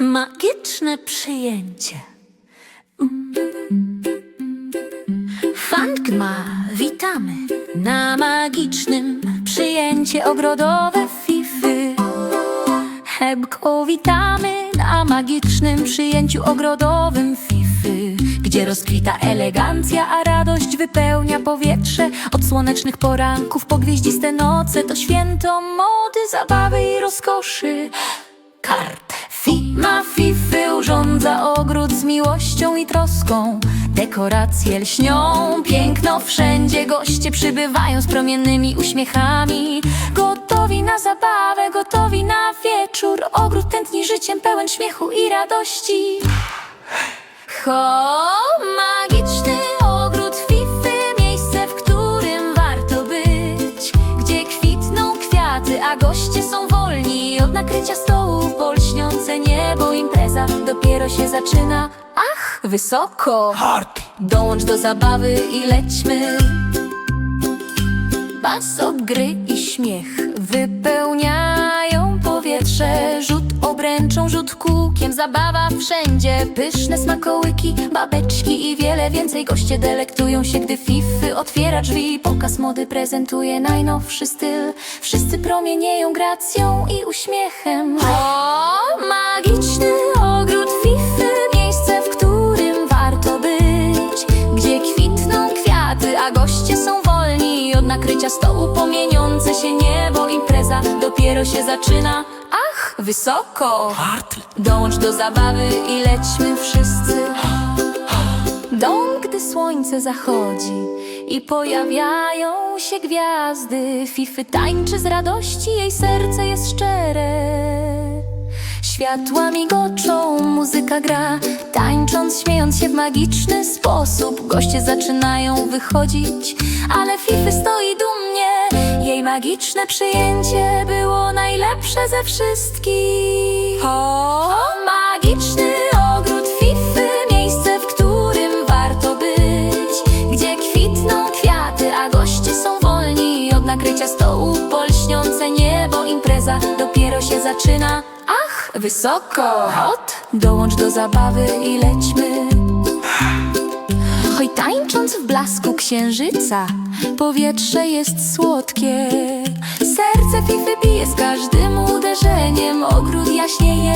Magiczne przyjęcie. Fangma, witamy na magicznym przyjęcie ogrodowe Fify. Hebko, witamy na magicznym przyjęciu ogrodowym Fify, gdzie rozkwita elegancja, a radość wypełnia powietrze. Od słonecznych poranków po gwieździste noce to święto mody, zabawy i rozkoszy. Kart Fima Fify urządza ogród z miłością i troską. Dekoracje lśnią, piękno wszędzie, goście przybywają z promiennymi uśmiechami. Gotowi na zabawę, gotowi na wieczór. Ogród tętni życiem pełen śmiechu i radości. Ho, są wolni od nakrycia stołu. Polśniące niebo, impreza dopiero się zaczyna. Ach, wysoko! Hard. Dołącz do zabawy i lećmy. Basok, gry i śmiech wypełniają zabawa wszędzie. Pyszne smakołyki, babeczki i wiele więcej. Goście delektują się, gdy Fify otwiera drzwi. Pokaz mody prezentuje najnowszy styl. Wszyscy promienieją gracją i uśmiechem. O, magiczny ogród Fify, miejsce, w którym warto być. Gdzie kwitną kwiaty, a goście są wolni od nakrycia stołu. Pomieniące się niebo, impreza dopiero się zaczyna. Wysoko! Dołącz do zabawy i lećmy wszyscy. Dom, gdy słońce zachodzi i pojawiają się gwiazdy. Fify tańczy z radości, jej serce jest szczere. Światła migoczą, muzyka gra, tańcząc, śmiejąc się w magiczny sposób. Goście zaczynają wychodzić, ale Fify stoi dumnie. Magiczne przyjęcie było najlepsze ze wszystkich. O, magiczny ogród Fify, miejsce, w którym warto być. Gdzie kwitną kwiaty, a goście są wolni od nakrycia stołu. Polśniące niebo, impreza dopiero się zaczyna. Ach, wysoko! Hot! Dołącz do zabawy i lećmy. Hoj, tańcząc w blasku księżyca, powietrze jest słodkie. Serce Fify bije z każdym uderzeniem, ogród jaśnieje